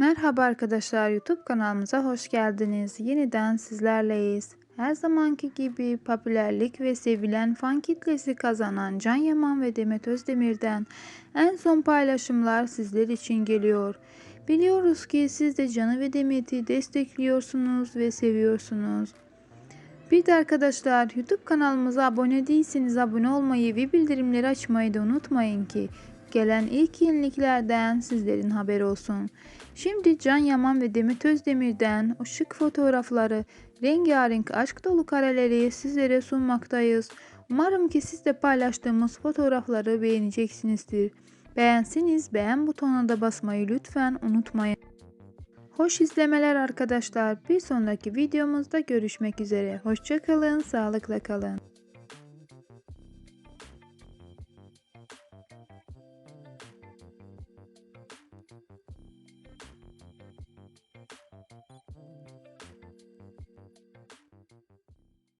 Merhaba arkadaşlar YouTube kanalımıza hoş geldiniz. Yeniden sizlerleyiz. Her zamanki gibi popülerlik ve sevilen fan kitlesi kazanan Can Yaman ve Demet Özdemir'den en son paylaşımlar sizler için geliyor. Biliyoruz ki siz de Can'ı ve Demet'i destekliyorsunuz ve seviyorsunuz. Bir de arkadaşlar YouTube kanalımıza abone değilseniz abone olmayı ve bildirimleri açmayı da unutmayın ki gelen ilk yeniliklerden sizlerin haberi olsun. Şimdi Can Yaman ve Demet Özdemir'den o şık fotoğrafları, rengarenk aşk dolu kareleri sizlere sunmaktayız. Umarım ki siz de paylaştığımız fotoğrafları beğeneceksinizdir. Beğenseniz beğen butonuna da basmayı lütfen unutmayın. Hoş izlemeler arkadaşlar. Bir sonraki videomuzda görüşmek üzere. Hoşçakalın, sağlıkla kalın.